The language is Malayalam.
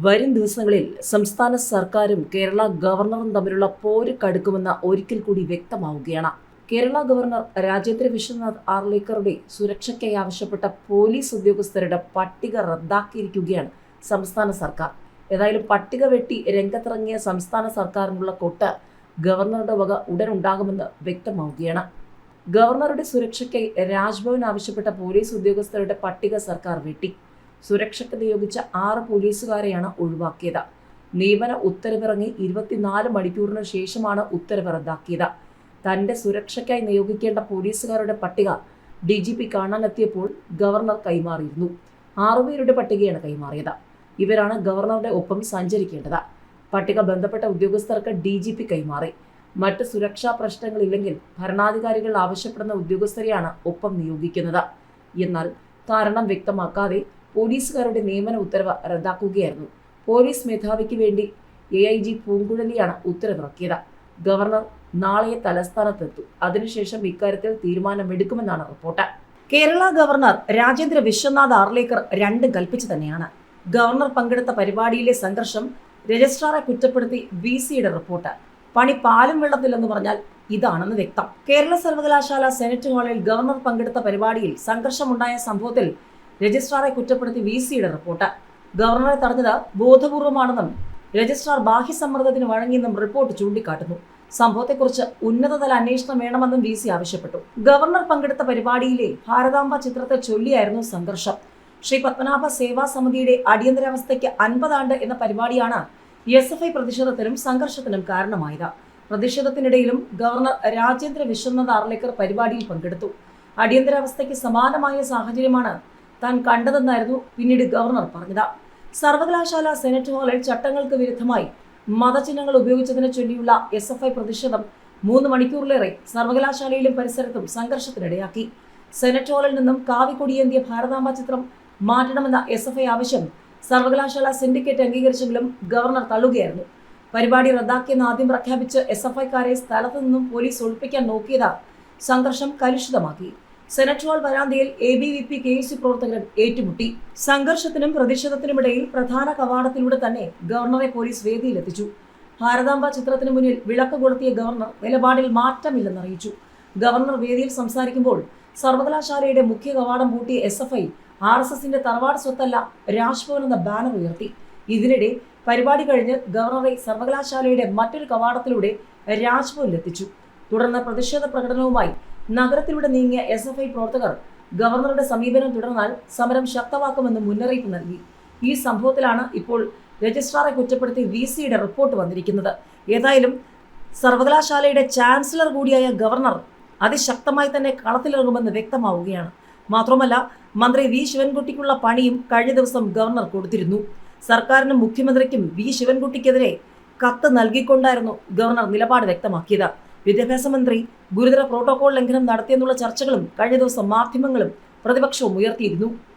വരും ദിവസങ്ങളിൽ സംസ്ഥാന സർക്കാരും കേരള ഗവർണറും തമ്മിലുള്ള പോര് കടുക്കുമെന്ന് ഒരിക്കൽ കൂടി വ്യക്തമാവുകയാണ്. കേരള ഗവർണർ രാജേന്ദ്ര വിശ്വനാഥ് ആർലേക്കറുടെ സുരക്ഷയ്ക്കായി ആവശ്യപ്പെട്ട പോലീസ് ഉദ്യോഗസ്ഥരുടെ പട്ടിക റദ്ദാക്കിയിരിക്കുകയാണ് സംസ്ഥാന സർക്കാർ. ഏതായാലും പട്ടിക വെട്ടി രംഗത്തിറങ്ങിയ സംസ്ഥാന സർക്കാരിനുള്ള കൊട്ട് ഗവർണറുടെ വക ഉടൻ ഉണ്ടാകുമെന്ന് വ്യക്തമാവുകയാണ്. ഗവർണറുടെ സുരക്ഷയ്ക്കായി രാജ്ഭവൻ ആവശ്യപ്പെട്ട പോലീസ് ഉദ്യോഗസ്ഥരുടെ പട്ടിക സർക്കാർ വെട്ടി. സുരക്ഷയ്ക്ക് നിയോഗിച്ച ആറ് പോലീസുകാരെയാണ് ഒഴിവാക്കിയത്. നിയമന ഉത്തരവിറങ്ങി ഇരുപത്തിനാല് മണിക്കൂറിന് ശേഷമാണ് ഉത്തരവ് റദ്ദാക്കിയത്. തന്റെ സുരക്ഷയ്ക്കായി നിയോഗിക്കേണ്ട പോലീസുകാരുടെ പട്ടിക ഡി ജി പി കാണാനെത്തിയപ്പോൾ ഗവർണർ കൈമാറിയിരുന്നു. ആറുപേരുടെ പട്ടികയാണ് കൈമാറിയത്. ഇവരാണ് ഗവർണറുടെ ഒപ്പം സഞ്ചരിക്കേണ്ടത്. പട്ടിക ബന്ധപ്പെട്ട ഉദ്യോഗസ്ഥർക്ക് ഡി ജി പി കൈമാറി. മറ്റ് സുരക്ഷാ പ്രശ്നങ്ങളില്ലെങ്കിൽ ഭരണാധികാരികൾ ആവശ്യപ്പെടുന്ന ഉദ്യോഗസ്ഥരെയാണ് ഒപ്പം നിയോഗിക്കുന്നത്. എന്നാൽ കാരണം വ്യക്തമാക്കാതെ പോലീസുകാരുടെ നിയമന ഉത്തരവ് റദ്ദാക്കുകയായിരുന്നു. പോലീസ് മേധാവിക്ക് വേണ്ടി എ ഐ ജി പൂങ്കുഴലിയാണ് ഉത്തരവിറക്കിയത്. ഗവർണർ നാളെ തലസ്ഥാനത്തെത്തും. അതിനുശേഷം ഇക്കാര്യത്തിൽ തീരുമാനമെടുക്കുമെന്നാണ് റിപ്പോർട്ട്. കേരള ഗവർണർ രാജേന്ദ്ര വിശ്വനാഥ് ആർലേക്കർ രണ്ടും കൽപ്പിച്ചു തന്നെയാണ്. ഗവർണർ പങ്കെടുത്ത പരിപാടിയിലെ സംഘർഷം രജിസ്ട്രാറെ കുറ്റപ്പെടുത്തി വി സിയുടെ റിപ്പോർട്ട്. പണി പാലും വെള്ളത്തിലെന്ന് പറഞ്ഞാൽ ഇതാണെന്ന് വ്യക്തം. കേരള സർവകലാശാല സെനറ്റ് ഹാളിൽ ഗവർണർ പങ്കെടുത്ത പരിപാടിയിൽ സംഘർഷമുണ്ടായ സംഭവത്തിൽ രജിസ്ട്രാറെ കുറ്റപ്പെടുത്തി വി സിയുടെ റിപ്പോർട്ട്. ഗവർണറെ തടഞ്ഞത് ബോധപൂർവമാണെന്നും രജിസ്ട്രാർ ബാഹ്യസമ്മർദ്ദത്തിന് വഴങ്ങിയെന്നും റിപ്പോർട്ട് ചൂണ്ടിക്കാട്ടുന്നു. സംഭവത്തെക്കുറിച്ച് ഉന്നതതല അന്വേഷണം വേണമെന്നും വി സി ആവശ്യപ്പെട്ടു. ഗവർണർ പങ്കെടുത്ത പരിപാടിയിലെ ഭാരതാംബ ചിത്രത്തെ ചൊല്ലിയായിരുന്നു സംഘർഷം. ശ്രീ പത്മനാഭ സേവാ സമിതിയുടെ അടിയന്തരാവസ്ഥയ്ക്ക് അൻപതാണ്ട് എന്ന പരിപാടിയാണ് എസ് എഫ് ഐ പ്രതിഷേധത്തിനും സംഘർഷത്തിനും കാരണമായത്. പ്രതിഷേധത്തിനിടയിലും ഗവർണർ രാജേന്ദ്ര വിശ്വനാഥ് ആർലേക്കർ പരിപാടിയിൽ പങ്കെടുത്തു. അടിയന്തരാവസ്ഥയ്ക്ക് സമാനമായ സാഹചര്യമാണ് താൻ കണ്ടതെന്നായിരുന്നു പിന്നീട് ഗവർണർ പറഞ്ഞത്. സർവകലാശാല സെനറ്റ് ഹാളിൽ ചട്ടങ്ങൾക്ക് വിരുദ്ധമായി മതചിഹ്നങ്ങൾ ഉപയോഗിച്ചതിനെ ചൊല്ലിയുള്ള എസ് എഫ് ഐ പ്രതിഷേധം മൂന്ന് മണിക്കൂറിലേറെ സർവകലാശാലയിലും പരിസരത്തും സംഘർഷത്തിനിടയാക്കി. സെനറ്റ് ഹാളിൽ നിന്നും കാവിക്കൊടിയേന്തിയ ഭാരതാംബ ചിത്രം മാറ്റണമെന്ന എസ് എഫ് ഐ ആവശ്യം സർവകലാശാല സിൻഡിക്കേറ്റ് അംഗീകരിച്ചെങ്കിലും ഗവർണർ തള്ളുകയായിരുന്നു. പരിപാടി റദ്ദാക്കിയെന്ന് ആദ്യം പ്രഖ്യാപിച്ച് എസ് എഫ് ഐക്കാരെ സ്ഥലത്തു നിന്നും പോലീസ് ഒളിപ്പിക്കാൻ നോക്കിയത് സംഘർഷം കലുഷിതമാക്കി. സെനറ്റ് ഹാൾ വരാന്തയിൽ A B V P K C പ്രവർത്തകർ ഏറ്റുമുട്ടി. സംഘർഷത്തിനും പ്രതിഷേധത്തിനുമിടയിൽ പ്രധാന കവാടത്തിലൂടെ തന്നെ ഗവർണറെ പോലീസ് വേദിയിലെത്തിച്ചു. ഭാരതാംബ ചിത്രത്തിന് മുന്നിൽ വിളക്ക് കൊളുത്തിയ ഗവർണർ നിലപാടിൽ മാറ്റമില്ലെന്നറിയിച്ചു. ഗവർണർ വേദിയിൽ സംസാരിക്കുമ്പോൾ സർവകലാശാലയുടെ മുഖ്യ കവാടം പൂട്ടിയ S F I R S എസിന്റെ തറവാട് സ്വത്തല്ല രാജ്ഭവൻ എന്ന ബാനർ ഉയർത്തി. ഇതിനിടെ പരിപാടി കഴിഞ്ഞ് ഗവർണറെ സർവകലാശാലയുടെ മറ്റൊരു കവാടത്തിലൂടെ രാജ്ഭവനിലെത്തിച്ചു. തുടർന്ന് പ്രതിഷേധ പ്രകടനവുമായി നഗരത്തിലൂടെ നീങ്ങിയ എസ് എഫ് ഐ പ്രവർത്തകർ ഗവർണറുടെ സമീപനം തുടർന്നാൽ സമരം ശക്തമാക്കുമെന്ന് മുന്നറിയിപ്പ് നൽകി. ഈ സംഭവത്തിലാണ് ഇപ്പോൾ രജിസ്ട്രാറെ കുറ്റപ്പെടുത്തി വി സിയുടെ റിപ്പോർട്ട് വന്നിരിക്കുന്നത്. ഏതായാലും സർവകലാശാലയുടെ ചാൻസലർ കൂടിയായ ഗവർണർ അതിശക്തമായി തന്നെ കളത്തിലിറങ്ങുമെന്ന് വ്യക്തമാവുകയാണ്. മാത്രമല്ല മന്ത്രി വി ശിവൻകുട്ടിക്കുള്ള പണിയും കഴിഞ്ഞ ദിവസം ഗവർണർ കൊടുത്തിരുന്നു. സർക്കാരിനും മുഖ്യമന്ത്രിക്കും വി ശിവൻകുട്ടിക്കെതിരെ കത്ത് നൽകിക്കൊണ്ടായിരുന്നു ഗവർണർ നിലപാട് വ്യക്തമാക്കിയത്. വിദ്യാഭ്യാസ മന്ത്രി ഗുരുതര പ്രോട്ടോകോൾ ലംഘനം നടത്തിയെന്നുള്ള ചർച്ചകളും കഴിഞ്ഞ ദിവസം മാധ്യമങ്ങളും പ്രതിപക്ഷവും ഉയർത്തിയിരുന്നു.